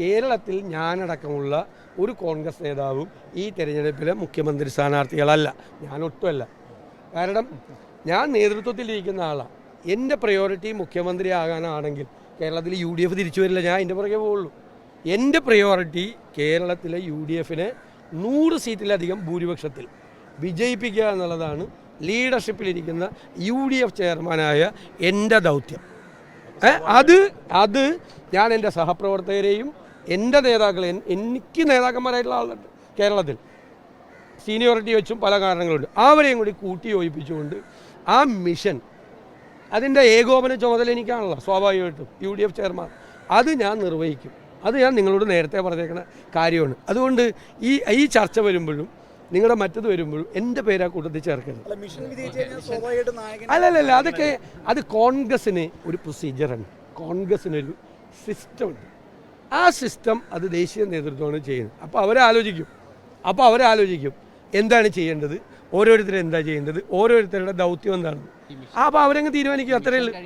കേരളത്തിൽ ഞാനടക്കമുള്ള ഒരു കോൺഗ്രസ് നേതാവും ഈ തെരഞ്ഞെടുപ്പിലെ മുഖ്യമന്ത്രി സ്ഥാനാർത്ഥികളല്ല. ഞാൻ ഒട്ടുമല്ല കാരണം ഞാൻ നേതൃത്വത്തിലിരിക്കുന്ന ആളാണ് എന്റെ പ്രയോറിറ്റി മുഖ്യമന്ത്രി ആകാനാണെങ്കിൽ കേരളത്തിൽ യു ഡി എഫ് തിരിച്ചു വരില്ല. ഞാൻ എന്റെ പുറകെ പോവുള്ളൂ. എന്റെ പ്രയോറിറ്റി കേരളത്തിലെ യു ഡി എഫിനെ നൂറ് സീറ്റിലധികം ഭൂരിപക്ഷത്തിൽ വിജയിപ്പിക്കുക എന്നുള്ളതാണ് ലീഡർഷിപ്പിലിരിക്കുന്ന യു ഡി എഫ് ചെയർമാനായ എന്റെ ദൗത്യം. അത് അത് ഞാൻ എന്റെ സഹപ്രവർത്തകരെയും എന്റെ നേതാക്കൾ എനിക്ക് നേതാക്കന്മാരായിട്ടുള്ള ആളുണ്ട് കേരളത്തിൽ. സീനിയോറിറ്റി വെച്ചും പല കാരണങ്ങളുണ്ട്. അവരെയും കൂടി കൂട്ടി യോജിപ്പിച്ചുകൊണ്ട് ആ മിഷൻ അതിന്റെ ഏകോപന ചുമതല എനിക്കാണല്ലോ സ്വാഭാവികമായിട്ടും യു ഡി എഫ് ചെയർമാൻ. അത് ഞാൻ നിർവഹിക്കും. അത് ഞാൻ നിങ്ങളോട് നേരത്തെ പറഞ്ഞേക്കുന്ന കാര്യമാണ്. അതുകൊണ്ട് ഈ ഈ ചർച്ച വരുമ്പോഴും നിങ്ങളുടെ മറ്റത് വരുമ്പോഴും എന്റെ പേര് ആ കൂട്ടത്തിൽ ചേർക്കരുത്. അല്ല മിഷൻ വിജയിച്ചു കഴിഞ്ഞാൽ സ്വാഭാവികമായിട്ടും നായകൻ അല്ലല്ലല്ല അതൊക്കെ അത് കോൺഗ്രസ്സിന് ഒരു പ്രൊസീജിയറാണ് കോൺഗ്രസ്സിനൊരു സിസ്റ്റം ഉണ്ട്. ആ സിസ്റ്റം അത് ദേശീയ നേതൃത്വമാണ് ചെയ്യുന്നത്. അപ്പോൾ അവരാലോചിക്കും. അപ്പോൾ അവരാലോചിക്കും എന്താണ് ചെയ്യേണ്ടത്? ഓരോരുത്തരും എന്താ ചെയ്യേണ്ടത്? ഓരോരുത്തരുടെ ദൗത്യം എന്താണ്? അപ്പോൾ അവരങ്ങ് തീരുമാനിക്കും. അത്രയേ ഉള്ളൂ.